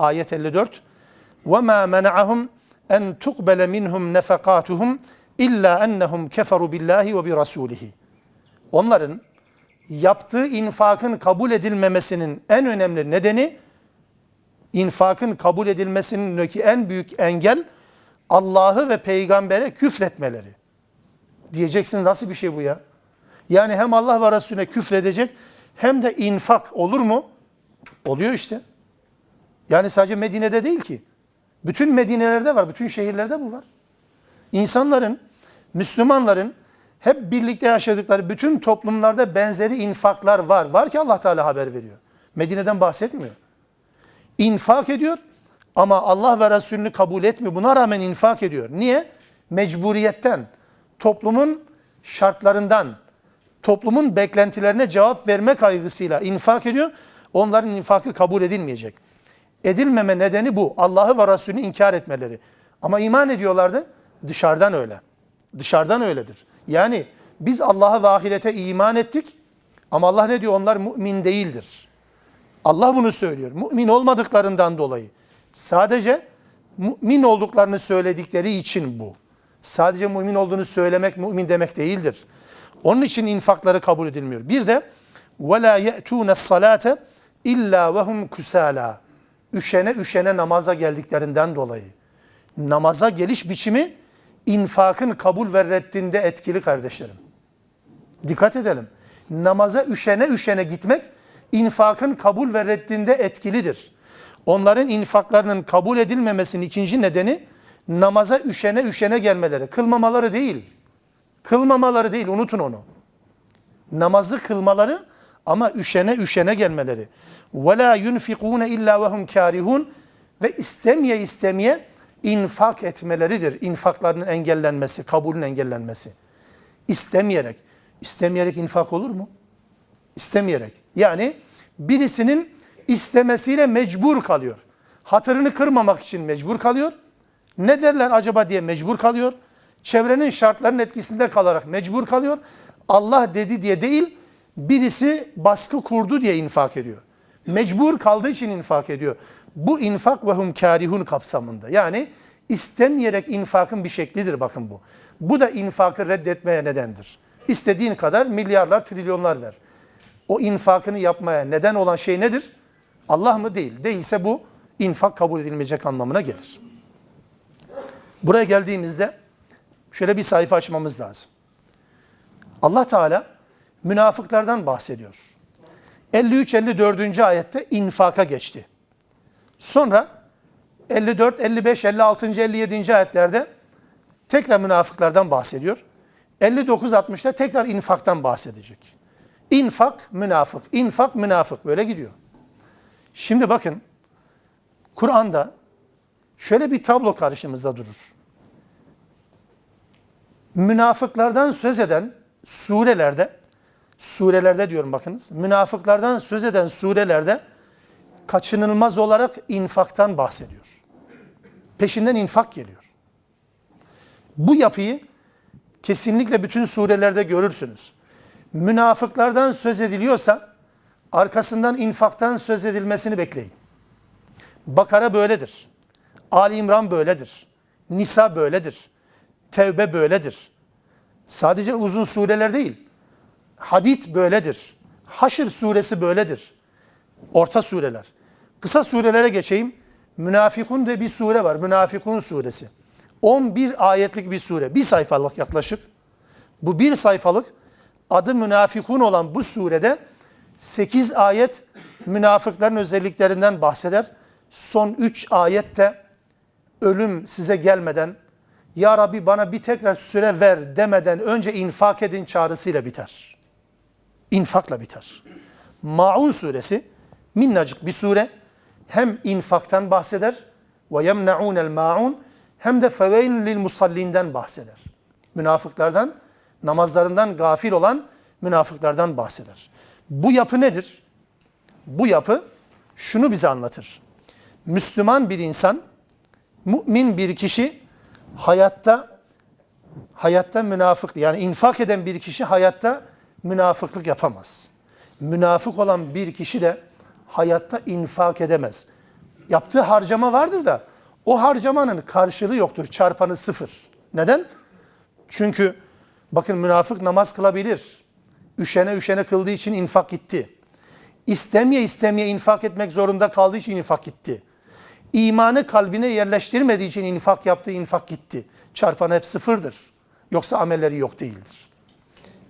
ayet 54. وَمَا مَنَعَهُمْ اَنْ تُقْبَلَ مِنْهُمْ نَفَقَاتُهُمْ اِلَّا اَنَّهُمْ كَفَرُوا بِاللّٰهِ وَبِرَسُولِهِ Onların yaptığı infakın kabul edilmemesinin en önemli nedeni infakın kabul edilmesindeki en büyük engel Allah'ı ve peygambere küfretmeleri. Diyeceksin nasıl bir şey bu ya? Yani hem Allah ve Resulüne küfredecek hem de infak olur mu? Oluyor işte. Yani sadece Medine'de değil ki. Bütün Medine'lerde var, bütün şehirlerde bu var. İnsanların, Müslümanların hep birlikte yaşadıkları bütün toplumlarda benzeri infaklar var. Var ki Allah Teala haber veriyor. Medine'den bahsetmiyor. İnfak ediyor ama Allah ve Resulünü kabul etmiyor. Buna rağmen infak ediyor. Niye? Mecburiyetten, toplumun şartlarından, toplumun beklentilerine cevap verme kaygısıyla infak ediyor. Onların infakı kabul edilmeyecek Edilmeme nedeni bu. Allah'ı ve Resulünü inkar etmeleri. Ama iman ediyorlardı. Dışarıdan öyle. Dışarıdan öyledir. Yani biz Allah'a ve ahirete iman ettik. Ama Allah ne diyor? Onlar mümin değildir. Allah bunu söylüyor. Mümin olmadıklarından dolayı. Sadece mümin olduklarını söyledikleri için bu. Sadece mümin olduğunu söylemek mümin demek değildir. Onun için infakları kabul edilmiyor. Bir de وَلَا يَأْتُونَ الصَّلَاةَ اِلَّا وَهُمْ كُسَالًا Üşene üşene namaza geldiklerinden dolayı. Namaza geliş biçimi infakın kabul ve reddinde etkili kardeşlerim. Dikkat edelim. Namaza üşene üşene gitmek infakın kabul ve reddinde etkilidir. Onların infaklarının kabul edilmemesinin ikinci nedeni namaza üşene üşene gelmeleri. Kılmamaları değil. Kılmamaları değil unutun onu. Namazı kılmaları ama üşene üşene gelmeleri. Ve la yunfikune illa ve hum karihun ve istemeye istemeye infak etmeleridir. İnfaklarının engellenmesi, kabulün engellenmesi. İstemeyerek. İstemeyerek infak olur mu? İstemeyerek. Yani birisinin istemesiyle mecbur kalıyor. Hatırını kırmamak için mecbur kalıyor. Ne derler acaba diye mecbur kalıyor. Çevrenin şartlarının etkisinde kalarak mecbur kalıyor. Allah dedi diye değil, birisi baskı kurdu diye infak ediyor. Mecbur kaldığı için infak ediyor. Bu infak ve karihun kapsamında. Yani istemeyerek infakın bir şeklidir bakın bu. Bu da infakı reddetmeye nedendir. İstediğin kadar milyarlar, trilyonlar ver. O infakını yapmaya neden olan şey nedir? Allah mı değil? Değilse bu infak kabul edilmeyecek anlamına gelir. Buraya geldiğimizde şöyle bir sayfa açmamız lazım. Allah Teala münafıklardan bahsediyor. 53-54. ayette infaka geçti. Sonra 54, 55, 56, 57. ayetlerde tekrar münafıklardan bahsediyor. 59-60'da tekrar infaktan bahsedecek. İnfak, münafık, infak, münafık böyle gidiyor. Şimdi bakın Kur'an'da şöyle bir tablo karşımızda durur. Münafıklardan söz eden surelerde, surelerde diyorum bakınız, münafıklardan söz eden surelerde kaçınılmaz olarak infaktan bahsediyor. Peşinden infak geliyor. Bu yapıyı kesinlikle bütün surelerde görürsünüz. Münafıklardan söz ediliyorsa arkasından infaktan söz edilmesini bekleyin. Bakara böyledir. Ali İmran böyledir. Nisa böyledir. Tevbe böyledir. Sadece uzun sureler değil. Hadid böyledir. Haşr suresi böyledir. Orta sureler. Kısa surelere geçeyim. Münafikun de bir sure var. Münafikun suresi. 11 ayetlik bir sure. Bir sayfalık yaklaşık. Bu bir sayfalık adı münafikun olan bu surede 8 ayet münafıkların özelliklerinden bahseder. Son 3 ayette ölüm size gelmeden Ya Rabbi bana bir tekrar süre ver demeden önce infak edin çağrısıyla biter. İnfakla biter. Maun suresi minnacık bir sure hem infaktan bahseder ve yemnaun maun hem de feveyn lil musallinden bahseder. Münafıklardan, namazlarından gafil olan münafıklardan bahseder. Bu yapı nedir? Bu yapı şunu bize anlatır. Müslüman bir insan, mümin bir kişi hayatta hayatta münafık yani infak eden bir kişi hayatta münafıklık yapamaz. Münafık olan bir kişi de hayatta infak edemez. Yaptığı harcama vardır da o harcamanın karşılığı yoktur. Çarpanı sıfır. Neden? Çünkü bakın münafık namaz kılabilir. Üşene üşene kıldığı için infak gitti. İstemeye istemeye infak etmek zorunda kaldığı için infak gitti. İmanı kalbine yerleştirmediği için infak yaptığı infak gitti. Çarpanı hep sıfırdır. Yoksa amelleri yok değildir.